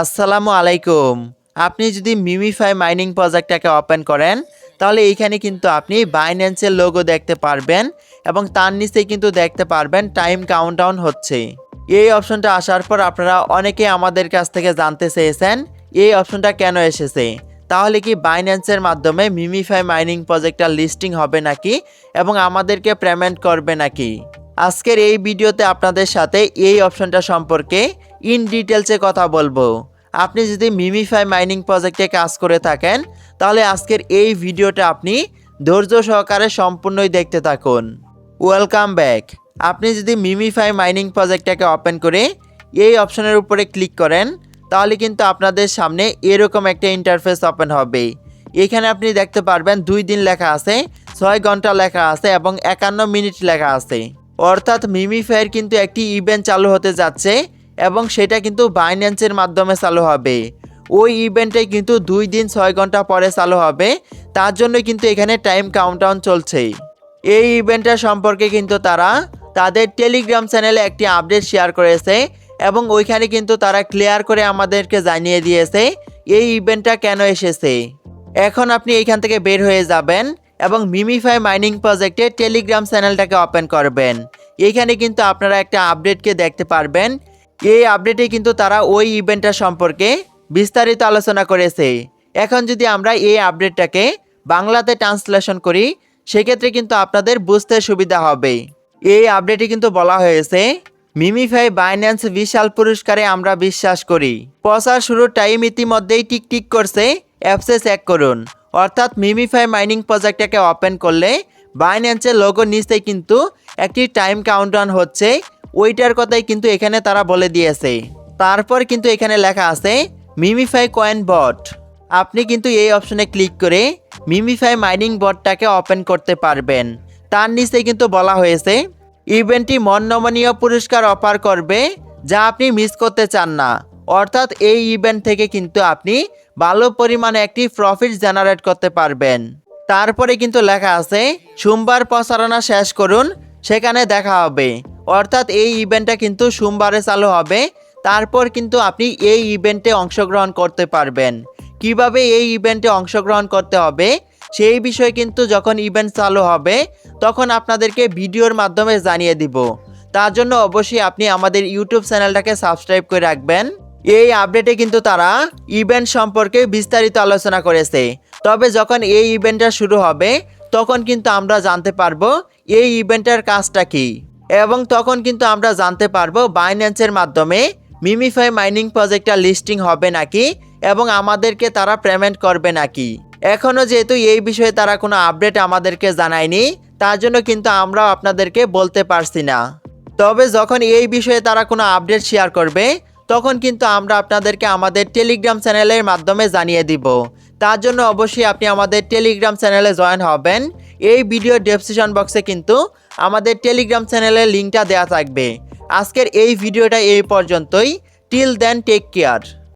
আসসালামু আলাইকুম। আপনি যদি মিমিফাই মাইনিং প্রজেক্টটাকে ওপেন করেন, তাহলে এইখানে কিন্তু আপনি বাইন্যান্সের লোগো দেখতে পারবেন এবং তার নিচে কিন্তু দেখতে পারবেন টাইম কাউন্টডাউন হচ্ছে। এই অপশনটা আসার পর আপনারা অনেকে আমাদের কাছ থেকে জানতে চেয়েছেন, এই অপশনটা কেন এসেছে? তাহলে কি বাইন্যান্সের মাধ্যমে মিমিফাই মাইনিং প্রজেক্টটা লিস্টিং হবে নাকি এবং আমাদেরকে পেমেন্ট করবে নাকি? আজকের এই ভিডিওতে আপনাদের সাথে এই অপশনটা সম্পর্কে ইন ডিটেলসে কথা বলব। আপনি যদি মিমিফাই মাইনিং প্রজেক্টে কাজ করে থাকেন, তাহলে আজকের এই ভিডিওটা আপনি ধৈর্য সহকারে সম্পূর্ণই দেখতে থাকুন। ওয়েলকাম ব্যাক আপনি যদি মিমিফাই মাইনিং প্রজেক্টটাকে ওপেন করে এই অপশনের উপরে ক্লিক করেন, তাহলে কিন্তু আপনাদের সামনে এরকম একটা ইন্টারফেস ওপেন হবে। এখানে আপনি দেখতে পারবেন দুই দিন লেখা আছে, ছয় ঘণ্টা লেখা আছে এবং একান্ন মিনিট লেখা আছে। অর্থাৎ মিমিফাইয়ের কিন্তু একটি ইভেন্ট চালু হতে যাচ্ছে এবং সেটা কিন্তু বাইন্যান্সের মাধ্যমে চালু হবে। ওই ইভেন্টে কিন্তু দুই দিন ছয় ঘণ্টা পরে চালু হবে। তার জন্য কিন্তু এখানে টাইম কাউন্টাউন চলছে। এই ইভেন্টটা সম্পর্কে কিন্তু তারা তাদের টেলিগ্রাম চ্যানেলে একটি আপডেট শেয়ার করেছে এবং ওইখানে কিন্তু তারা ক্লিয়ার করে আমাদেরকে জানিয়ে দিয়েছে এই ইভেন্টটা কেন এসেছে। এখন আপনি এইখান থেকে বের হয়ে যাবেন এবং মিমিফাই মাইনিং প্রজেক্টে টেলিগ্রাম চ্যানেলটাকে ওপেন করবেন। এইখানে কিন্তু আপনারা একটা আপডেটকে দেখতে পারবেন। এই আপডেটে কিন্তু তারা ওই ইভেন্টটা সম্পর্কে বিস্তারিত আলোচনা করেছে। এখন যদি আমরা এই আপডেটটাকে বাংলাতে ট্রান্সলেশন করি, সেক্ষেত্রে কিন্তু আপনাদের বুঝতে সুবিধা হবে। এই আপডেটে কিন্তু বলা হয়েছে, মিমিফাই বাইন্যান্স বিশাল পুরস্কারে আমরা বিশ্বাস করি। প্রচার শুরুর টাইম ইতিমধ্যেই টিক টিক করছে, অ্যাপসে চেক করুন। অর্থাৎ মিমিফাই মাইনিং প্রজেক্টটাকে ওপেন করলে বাইন্যান্সের লোগো নিচে কিন্তু একটি টাইম কাউন্টডাউন হচ্ছে। ওইটার কথাই কিন্তু এখানে তারা বলে দিয়েছে। তারপর কিন্তু এখানে লেখা আছে মিমিফাই কয়েন বট আপনি কিন্তু এই অপশনে ক্লিক করে মিমিফাই মাইনিং বটটাকে ওপেন করতে পারবেন। তার নিচে কিন্তু বলা হয়েছে ইভেন্টটি মননমনীয় পুরস্কার অফার করবে, যা আপনি মিস করতে চান না। অর্থাৎ এই ইভেন্ট থেকে কিন্তু আপনি ভালো পরিমাণে একটি প্রফিট জেনারেট করতে পারবেন। তারপরে কিন্তু লেখা আছে, সোমবার প্রচারণা শেষ করুন, সেখানে দেখা হবে। অর্থাৎ এই ইভেন্টটা কিন্তু সোমবারে চালু হবে, তারপর কিন্তু আপনি এই ইভেন্টে অংশগ্রহণ করতে পারবেন। কীভাবে এই ইভেন্টে অংশগ্রহণ করতে হবে, সেই বিষয়ে কিন্তু যখন ইভেন্ট চালু হবে, তখন আপনাদেরকে ভিডিওর মাধ্যমে জানিয়ে দিব। তার জন্য অবশ্যই আপনি আমাদের ইউটিউব চ্যানেলটাকে সাবস্ক্রাইব করে রাখবেন। এই আপডেটে কিন্তু তারা ইভেন্ট সম্পর্কে বিস্তারিত আলোচনা করেছে। তবে যখন এই ইভেন্টটা শুরু হবে, তখন কিন্তু আমরা জানতে পারব এই ইভেন্টের কাজটা কি। এবং তখন কিন্তু আমরা জানতে পারব বাইন্যান্সের মাধ্যমে মিমিফাই মাইনিং প্রজেক্টটা লিস্টিং হবে নাকি এবং আমাদেরকে তারা পেমেন্ট করবে নাকি। এখনও যেহেতু এই বিষয়ে তারা কোনো আপডেট আমাদেরকে জানায়নি, তার জন্য কিন্তু আমরাও আপনাদেরকে বলতে পারছি না। তবে যখন এই বিষয়ে তারা কোনো আপডেট শেয়ার করবে তখন কিন্তু আমরা আপনাদেরকে আমাদের টেলিগ্রাম চ্যানেলের মাধ্যমে জানিয়ে দিব। তার জন্য অবশ্যই আপনি আমাদের টেলিগ্রাম চ্যানেলে জয়েন হবেন। এই ভিডিও ডেসক্রিপশন বক্সে কিন্তু আমাদের টেলিগ্রাম চ্যানেলের লিঙ্কটা দেওয়া থাকবে। আজকের এই ভিডিওটা এই পর্যন্তই। Till then take care